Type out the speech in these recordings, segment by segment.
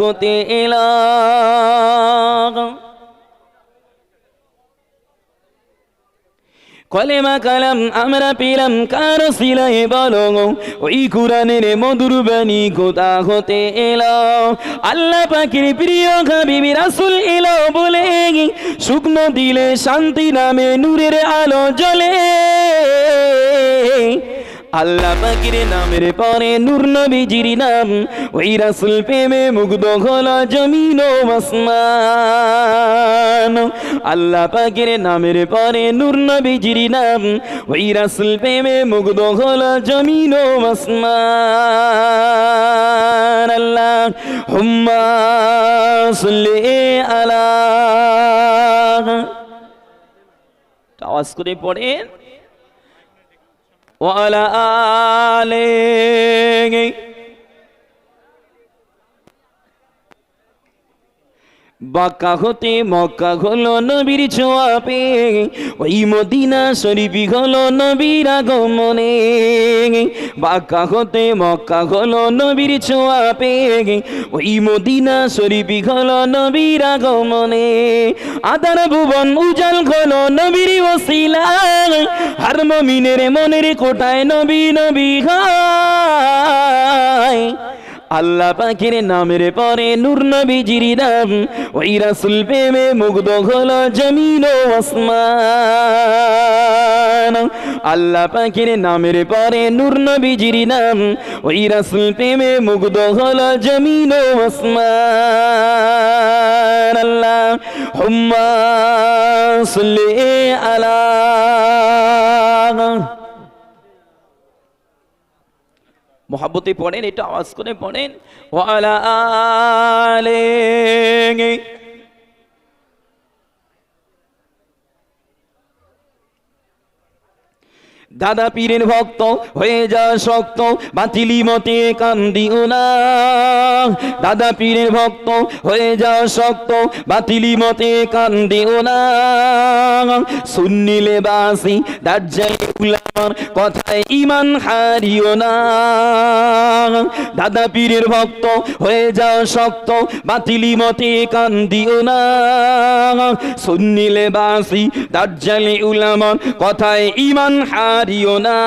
হতে এলাম কলেমা কালাম আমরা পেলাম, কার ওই কোরআনের মধুর বাণী কোথা হতে এলো আল্লাহ পাখির প্রিয় হাবিবি রাসুল এলো বলে, শুকনো দিলে শান্তি নামে নূরের আলো জ্বলে। আল্লাহ পাখির নামের পরে নূর নবীজির নাম ওই রাসুল প্রেমে মুগ্ধ হল জমিন ও আসমান। আল্লাহ পাখির নামের পরে নূর নবীজির নাম ওই রাসুল প্রেমে মুগ্ধ হল জমিন ও আসমান। আল্লাহ, হুম্মা সুল্লি আলা। আওয়াজ করে পড়েন। وعلى آله বাক্কা হতে মক্কা হলো নবীর ছোঁয়া পে ওই মদিনা শরীফি হলো নবীর আগমনে। বাক্কা হতে মক্কা হলো নবীর ছোঁয়া পে ওই মদিনা শরীফি হলো নবীর আগমনে। আদার ভুবন উজাল হলো নবীর ওসিলা হার মমিনের মনের কোটায় নবী নবী হয়। আল্লাহ পাখির নামের পরে নূর নবীজির নাম। ওই রাসুল প্রেমে মুগ্ধ হল জমিন ও আল্লাহ পাখির নামের পরে নূর নবীজির নাম। ওই রাসুল প্রেমে মুগ্ধ হল জমিন ও আল্লাহ হুম্মা সুল্লি আলা মোহাব্বতে পড়েন এটা আওয়াজ করে পড়েন। দাদা পীরের ভক্ত হয়ে যা শক্ত, বাতিলি মতে কান্দিও না। দাদা পীরের ভক্ত হয়ে যা শক্ত, বাতিলি মতে কান্দিও না। সুন্নিলে বাসি উলামার কথায় ইমান হারিও না। দাদা পীরের ভক্ত হয়ে যাও শক্ত, বাতিলি মতে কান্দিও না। সুন্নিলে বাসি দার্জালি উলামার কথায় ইমান হারিও না।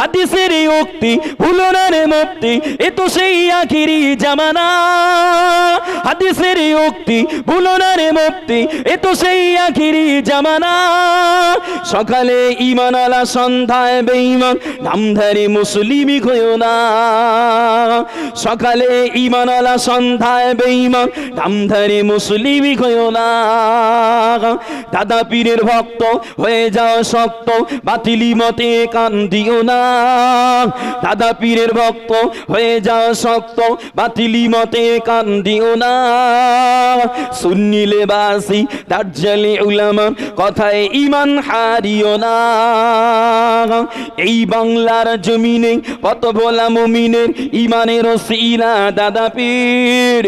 হাদিসের এই উক্তি ভুলো রে মুক্তি, এ তো সেই আখিরি জামানা। হাদিসের এই উক্তি ভুলো না রে মুক্তি, এ তো সেই আখিরি জামানা। সকালে ইমান আলা সন্ধ্যায় বেঈমান, নামধারী মুসলিমি হইও না। সকালে ইমান আলা সন্ধ্যায় বেঈমান, নামধারী মুসলিমি হইও না। দাদা পীরের ভক্ত হয়ে যাও শক্ত বাতিলি মতে কান্দিও না। দাদা পীরের ভক্ত হয়ে যাও শক্ত বাতিলি মতে কান্দিও না। সুন্নিলে বাসি দার্জালি উলামা, কথায় ইমান হারিও না। এই বাংলার জমিনে কত বলা মুমিনের ইমানের সিলা দাদা পীর?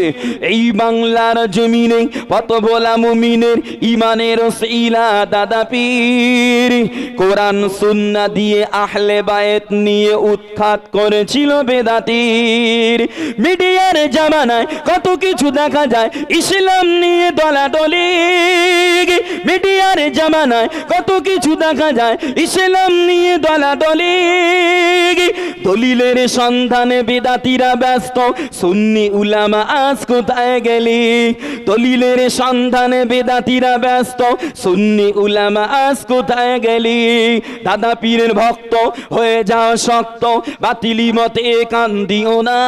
এই বাংলার জমিনে কত বলা মমিনের ইমানের সিলা দাদা পীর? কোরআন, সুন্না দিয়ে আহলে বায়েত নিয়ে উৎখাত করেছিল বেদাতির। মিডিয়ার জামানায় কত কিছু দেখা যায়, ইসলাম নিয়ে দলাদলি মিডিয়ার জামানায় কত কিছু দেখা যায়। ইসলাম নিয়ে দলাদলি। দলিলের সন্ধানে বেদাতিরা ব্যস্ত। সুন্নি উলামা আজ কোথায় গেলি? দলিলের সন্ধানে বেদাতিরা ব্যস্ত। সুন্নি উলামা আজ কোথায় গেলি? দাদা পীরের ভক্ত হয়ে যাও শক্ত। বাতিলি মতে কান্দিও না।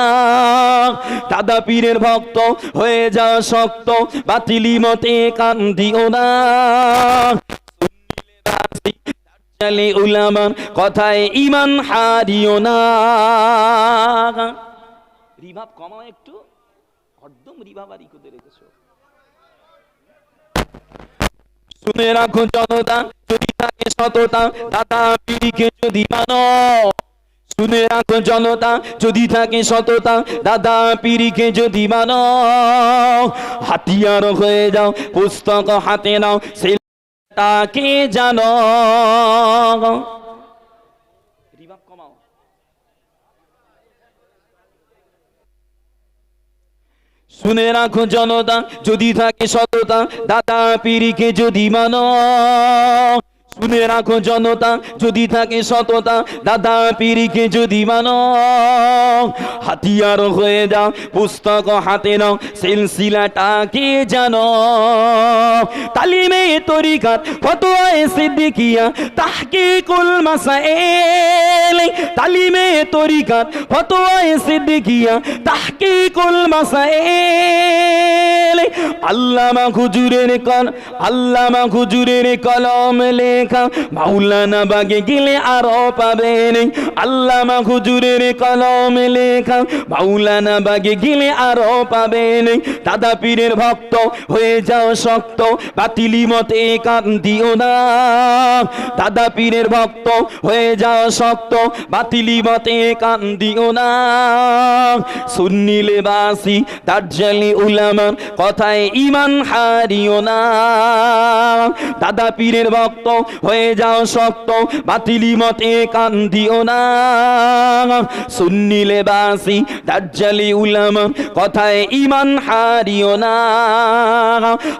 দাদা পীরের ভক্ত হয়ে যাও শক্ত। বাতিলি মতে কান্দিও না। চলে উলামান কথায় ইমান হারিও না। রিভাব কমাও একটু। রিভাবারি করে রেখেছো। শুনে রাখো জনতা, যদি থাকে সততা, দাদা পিড়িকে যদি মানো। শুনে রাখো জনতা, যদি থাকে সততা, দাদা পিড়িকে যদি মানো। হাতিয়ার হয়ে যাও, পুস্তক হাতে নাও তাকে জানো? শুনে রাখো জনতা যদি থাকে সততা দাদা পিড়িকে যদি মানো। শুনে রাখো জনতা, যদি থাকে সততা, দাদা পিরিকে যদি মানো। হাতিয়ার হয়ে যাও পুস্তক হাতে নাও সিলসিলাটাকে জানো? তালিমে তরিকার ফতোয়ায়ে সিদ্দিকিয়া তাহকিকুল মাসাইল। তালিমে তরিকার ফতোয়ায়ে সিদ্দিকিয়া তাহকিকুল মাসাইল। আল্লামা হুজুরের কল আল্লামা হুজুরের কলম লেখা মাওলানা বাগে গেলে আরও পাবেন। আল্লামা হুজুরের কলম লেখা, মাওলানা বাগে গেলে আরও পাবেন। দাদা পীরের ভক্ত হয়ে যাও শক্ত, বাতিলি মতে কান দিও না। দাদা পীরের ভক্ত হয়ে যাও শক্ত, বাতিলি মতে কান দিও না। সুন্নিলে বাসি দার্জালি উলামার কথায় ইমান হারিও না। দাদা পীরের ভক্ত হয়ে যাও শক্ত, বাতিলি মতে কান দিও না। সুন্নিলে বাসি দার্জালি উলামার কথায় ইমান হারিও না।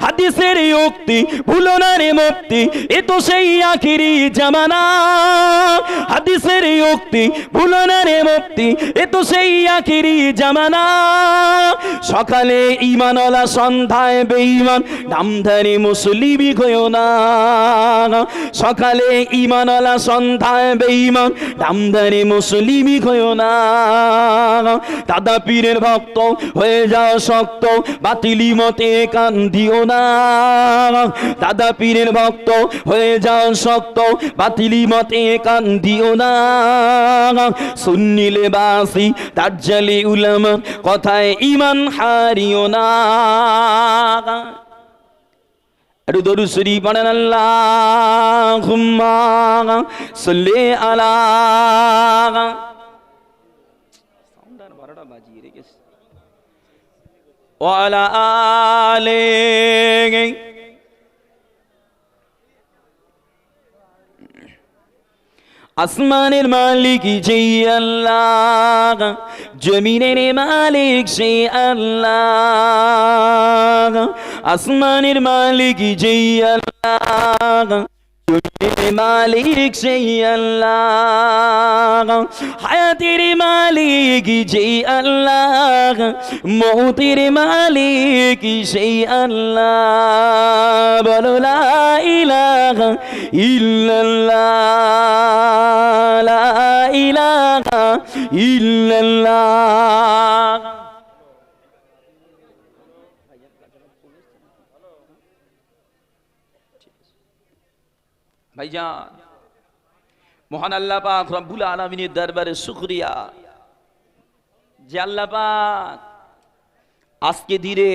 হাদিসের উক্তি ভুলো না রে মুক্তি, এ তো সেই আখিরি জামানা। হাদিসের উক্তি ভুলো না রে মুক্তি, এ তো সেই আখিরি জামানা। সকালে ইমানলা সন্ধ্যায় বেঈমান, নামধারী মুসলিমি হয়েও না। সকালে ইমানলা সন্ধ্যায় বেঈমান, নামধারী মুসলিমি হয়েও না। দাদা পীরের ভক্ত হয়ে যাও শক্ত, বাতিলি মতে কান দিও না। দাদা পীরের ভক্ত হয়ে যাও শক্ত, বাতিলি মতে কান দিও না। সুন্নিলে বাসি তাজ্জালি উলামার কথায় ইমান হারিও না। একটু দরু শরী পড়েন আল্লাহ সল্লে আলা বারোটা বাজিয়ে রেখেছে ওয়ালা আলে আসমানের মালিক সেই আল্লাহ জমিনের মালিক সেই আল্লাহ আসমানের মালিক সেই আল্লাহ। মালিক সেই আল্লাহ হায়াতের মালিক যেই আল্লাহ মৌতের মালিক সেই আল্লাহ বলো ইলাহা ইল্লাল্লাহ ইলাহা ইল্লাল্লাহ ভাইজান মহান আল্লাহ পাক রব্বুল আলমিনের দরবারে শুক্রিয়া যে আল্লাহ পাক আজকে ধীরে